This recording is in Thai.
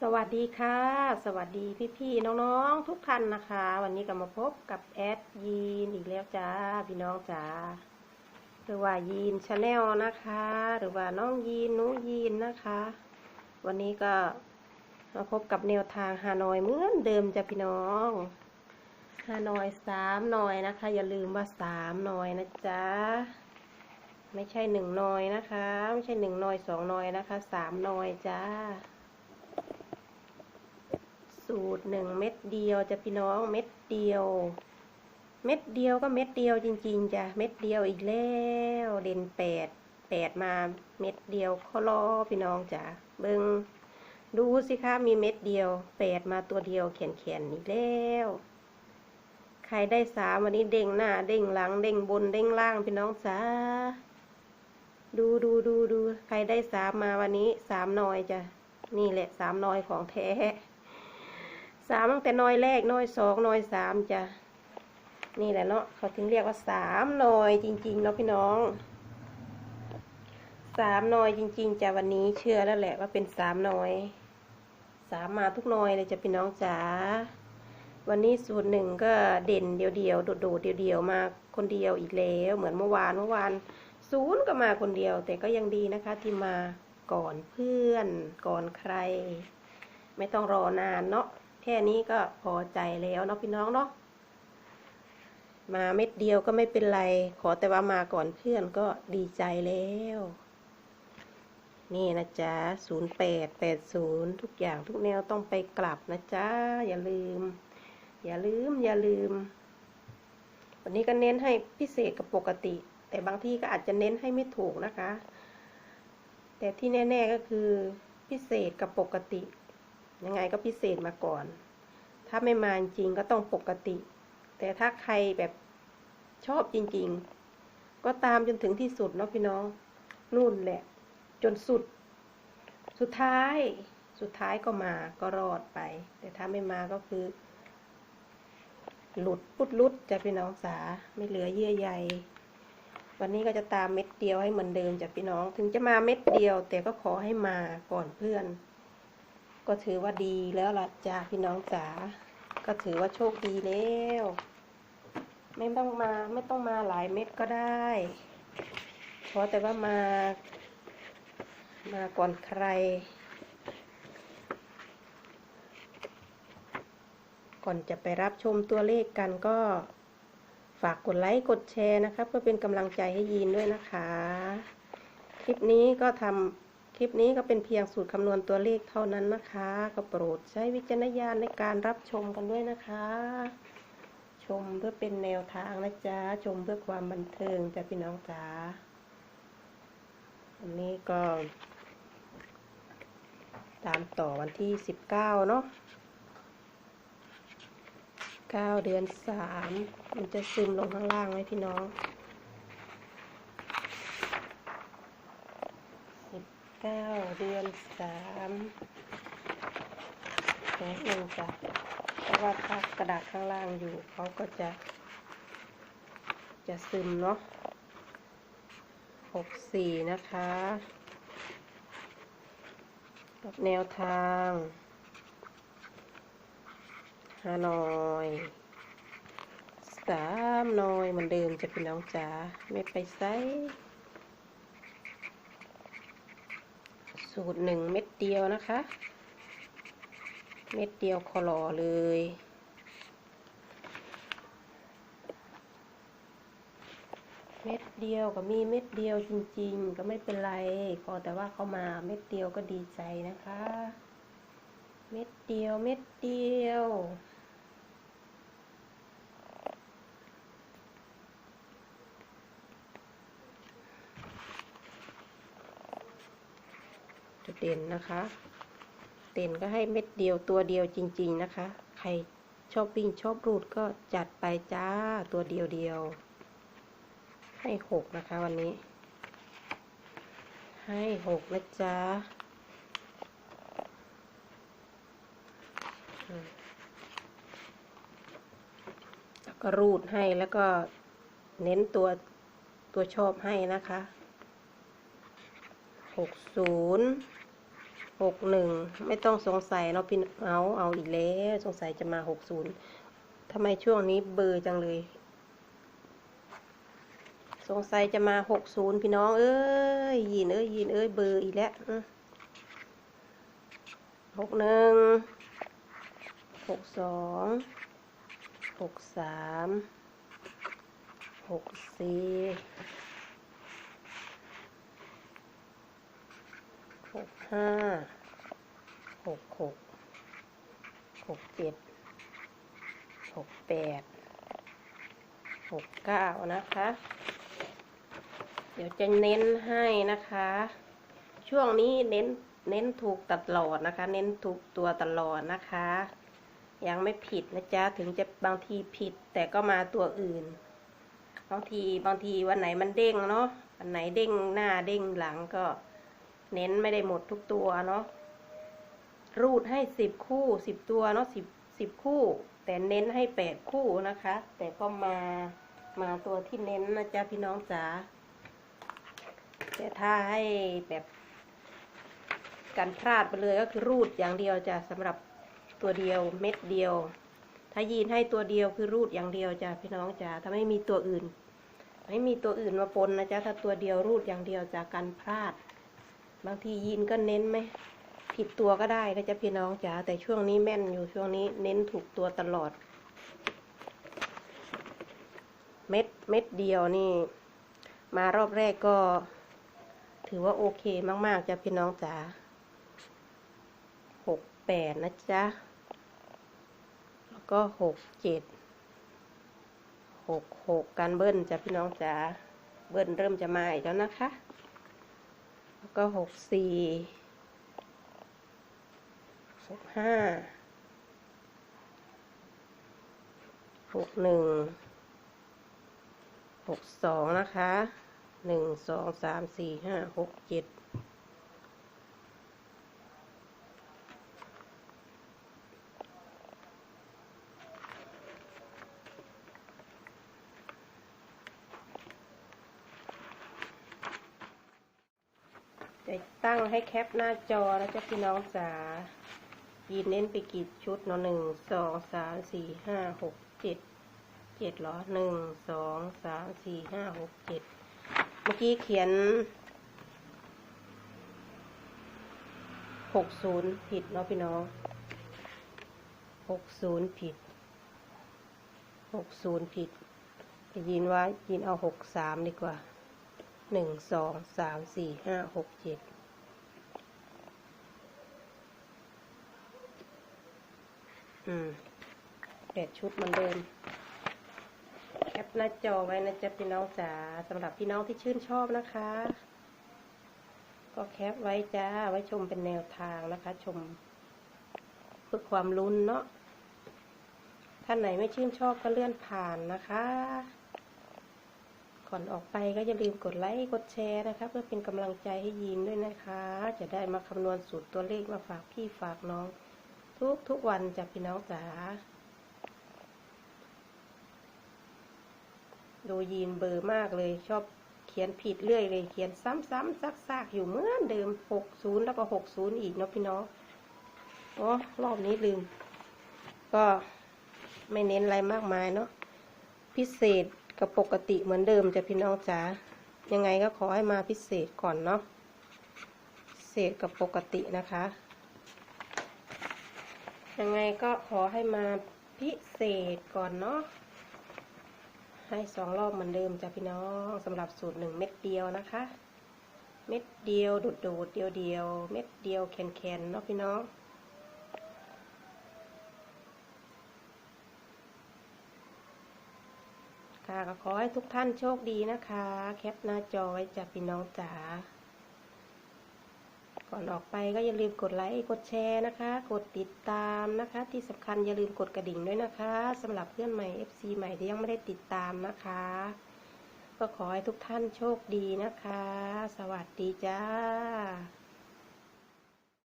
สวัสดีค่ะ สวัสดีพี่ๆน้องๆ ทุกท่านนะคะ วันนี้ก็มาพบกับแอดยีนอีกแล้วจ้าพี่น้องจ๋าหรือว่ายีนชาแนลนะคะ หรือว่าน้องยีนนูยีนนะคะ วันนี้ก็มาพบกับแนวทางฮานอยเหมือนเดิมจ้ะพี่น้องฮานอยสามหน่อยนะคะ อย่าลืมว่าสามหน่อยนะจ๊ะไม่ใช่หนึ่งหน่อยนะคะ ไม่ใช่หนึ่งหน่อยสองหน่อยนะคะสามหน่อยจ้า สูตรหนึ่งเม็ดเดียวจะพี่น้องเม็ดเดียว เม็ดเดียวก็เม็ดเดียวจริงๆจ้ะเม็ดเดียวอีกแล้วเด่นแปดแปดมาเม็ดเดียวขอรอพี่น้องจ้ะเบิงดูสิคะมีเม็ดเดียวแปดมาตัวเดียวแขนแขนอีกแล้วใครได้สามวันนี้เด้งหน้า เด้งหลัง เด้งบนเด้งล่างพี่น้องจ้าดูดูดูดูใครได้สามมาวันนี้สามหน่อยจ้ะนี่แหละสามหน่อยของแท้ สามตั้งแต่น้อยแรกน้อยสองน้อยสามจ้ะนี่แหละเนาะเขาถึงเรียกว่าสามน้อยจริง ๆ เนาะพี่น้องสามน้อยจริง ๆจ้ะวันนี้เชื่อแล้วแหละว่าเป็นสามน้อยสามมาทุกน้อยเลยจ้ะพี่น้องจ๋าวันนี้สูตรหนึ่งก็เด่นเดียวๆโดดๆเดียวๆมาคนเดียวอีกแล้วเหมือนเมื่อวานเมื่อวานศูนย์ก็มาคนเดียว แต่ก็ยังดีนะคะ ที่มาก่อนเพื่อนก่อนใคร ไม่ต้องรอนานเนาะ แค่นี้ก็พอใจแล้วเนาะพี่น้องเนาะมาเม็ดเดียวก็ไม่เป็นไร ขอแต่ว่ามาก่อนเพื่อนก็ดีใจแล้ว นี่นะจ๊ะศูนย์แปดแปดศูนย์ทุกอย่างทุกแนวต้องไปกลับนะจ๊ะ อย่าลืม อย่าลืม อย่าลืม วันนี้ก็เน้นให้พิเศษกับปกติ แต่บางที่ก็อาจจะเน้นให้ไม่ถูกนะคะ แต่ที่แน่ ๆก็คือพิเศษกับปกติ ยังไงก็พิเศษมาก่อน ถ้าไม่มาจริงก็ต้องปกติ แต่ถ้าใครแบบชอบจริง ๆ ก็ตามจนถึงที่สุดเนาะพี่น้อง นู่นแหละ จนสุด สุดท้าย สุดท้ายก็มาก็รอดไป แต่ถ้าไม่มาก็คือ หลุดพุดลุดจะพี่น้องสาไม่เหลือเยื่อใยวันนี้ก็จะตามเม็ดเดียวให้เหมือนเดิมจ้ะพี่น้อง ถึงจะมาเม็ดเดียว แต่ก็ขอให้มาก่อนเพื่อน ก็ถือว่าดีแล้วล่ะจ้าพี่น้องจ๋าก็ถือว่าโชคดีแล้ว ไม่ต้องมาไม่ต้องมาหลายเม็ดก็ได้เพราะแต่ว่ามา มาก่อนใคร ก่อนจะไปรับชมตัวเลขกันก็ฝากกดไลค์กดแชร์นะคะเพื่อเป็นกำลังใจให้ยีนด้วยนะคะ คลิปนี้ก็ทำ คลิปนี้ก็เป็นเพียงสูตรคำนวณตัวเลขเท่านั้นนะคะ ก็โปรดใช้วิจารณญาณในการรับชมกันด้วยนะคะ ชมเพื่อเป็นแนวทางนะจ๊ะ ชมเพื่อความบันเทิงจ้ะพี่น้องจ๋าอันนี้ก็ ตามต่อวันที่สิบเก้าเนาะเก้าเดือนสามมันจะซึมลงข้างล่างไหมพี่น้องสิบ เก้าเดือนสามแป๊บนึงจ้ะเพราะว่าถ้ากระดาษข้างล่างอยู่เขาก็จะ จะซึมเนาะหกสี่นะคะกับแนวทางฮานอยสามนอยเหมือนเดิมจะเป็นน้องจ๋าไม่ไปไซสู สูตรหนึ่งเม็ดเดียวนะคะ เม็ดเดียวคอลอเลย เม็ดเดียวก็มีเม็ดเดียวจริง ๆ ก็ไม่เป็นไรขอแต่ว่าเขามาเม็ดเดียวก็ดีใจนะคะ เม็ดเดียวเม็ดเดียว เด่นนะคะ เด่นก็ให้เม็ดเดียวตัวเดียวจริง ๆนะคะ ใครชอบวิ่งชอบรูดก็จัดไปจ้าตัวเดียวเดียว ให้หกนะคะวันนี้ ให้หกนะจ๊ะอืมแล้วก็รูดให้แล้วก็เน้นตัวตัวชอบให้นะคะหกศูนย์ หกหนึ่งไม่ต้องสงสัยเราพี่เอาเอาอีกแล้วสงสัยจะมาหกศูนย์ทำไมช่วงนี้เบอร์จังเลย สงสัยจะมาหกศูนย์พี่น้อง เอ้ยยินเอ้ยยินเอ้ยเบอร์อีกแล้วหกหนึ่งหกสองหกสามหกสี่ ห้าหกหกหกเจ็ดหกแปดหกเก้านะคะ เดี๋ยวจะเน้นให้นะคะ ช่วงนี้เน้นเน้นถูกตลอดนะคะ เน้นถูกตัวตลอดนะคะ ยังไม่ผิดนะจ๊ะ ถึงจะบางทีผิดแต่ก็มาตัวอื่น บางทีบางทีวันไหนมันเด้งเนาะ วันไหนเด้งหน้าเด้งหลังก็ เน้นไม่ได้หมดทุกตัวเนาะรูดให้สิบคู่สิบตัวเนาะสิบสิบคู่ แต่เน้นให้แปดคู่นะคะ แต่ก็มามาตัวที่เน้นนะจ๊ะพี่น้องจ๋าแต่ถ้าให้แบบการพลาดไปเลยก็คือรูดอย่างเดียวจะสำหรับตัวเดียวเม็ดเดียว ถ้ายีนให้ตัวเดียวคือรูดอย่างเดียวจ้ะพี่น้องจ้ะถ้าไม่มีตัวอื่น ไม่มีตัวอื่นมาปนนะจ๊ะถ้าตัวเดียวรูดอย่างเดียวจากการพลาด บางทียีนก็เน้นไหมผิดตัวก็ได้นะจ๊ะพี่น้องจ๋าแต่ช่วงนี้แม่นอยู่ช่วงนี้เน้นถูกตัวตลอด เม็ดเม็ดเดียวนี่ มารอบแรกก็ ถือว่าโอเคมาก ๆจ้ะพี่น้องจ๋าหกแปดนะจ๊ะ แล้วก็หกเจ็ดหกหกการเบิ้ลจ้ะพี่น้องจ๋าเบิ้ลเริ่มจะมาอีกแล้วนะคะ ก็หกสี่หกห้าหกหนึ่งหกสองนะคะหนึ่งสองสามสี่ห้าหกเจ็ด ตั้งให้แคปหน้าจอแล้วจ้ะพี่น้องจ๋ายีนเน้นไปกี่ชุดเนาะหนึ่งสองสามสี่ห้าหกเจ็ดเจ็ดเหรอหนึ่งสองสามสี่ห้าหกเจ็ดเมื่อกี้เขียนหกศูนย์ผิดเนาะพี่น้องหกศูนย์ผิดหกศูนย์ผิดยินว่ายินเอาหกสามดีกว่า หนึ่งสองสามสี่ห้าหกเจ็ดอืมแปดชุดเหมือนเดิมแคปหน้าจอไว้นะจ๊ะพี่น้องจ๋าสำหรับพี่น้องที่ชื่นชอบนะคะ ก็แคปไว้จ้า ไว้ชมเป็นแนวทางนะคะ ชมเพื่อความลุ้นเนาะท่านไหนไม่ชื่นชอบก็เลื่อนผ่านนะคะ อนออกไปก็อย่าลืมกดไลค์กดแชร์นะคะ เพื่อเป็นกำลังใจให้ยีนด้วยนะคะ จะได้มาคำนวณสูตรตัวเลขมาฝากพี่ฝากน้อง ทุกทุกวันจากพี่น้องจ๋าดูยีนเบอร์มากเลยชอบเขียนผิดเรื่อยเลย เขียนซ้ำๆซักๆอยู่เหมือนเดิมหกศูนย์แล้วก็หกศูนย์อีกเนาะพี่น้องอ๋อรอบนี้ลืม ก็ไม่เน้นอะไรมากมายเนาะพิเศษ กับปกติเหมือนเดิมจะพี่น้องจ๋ายังไงก็ขอให้มาพิเศษก่อนเนาะเศษกับปกตินะคะ ยังไงก็ขอให้มาพิเศษก่อนเนาะให้สองรอบเหมือนเดิมจ้ะพี่น้องสำหรับสูตรหนึ่งเม็ดเดียวนะคะ เม็ดเดียวโดดโดดเดียวเดียวเม็ดเดียวแคนแคนเนาะพี่น้อง ค่ะก็ขอให้ทุกท่านโชคดีนะคะ แคปหน้าจอไว้จ้ะพี่น้องจ๋า ก่อนออกไปก็อย่าลืมกดไลค์ กดแชร์นะคะ กดติดตามนะคะ ที่สำคัญอย่าลืมกดกระดิ่งด้วยนะคะสำหรับเพื่อนใหม่ FC ใหม่ที่ยังไม่ได้ติดตามนะคะ ก็ขอให้ทุกท่านโชคดีนะคะ สวัสดีจ้า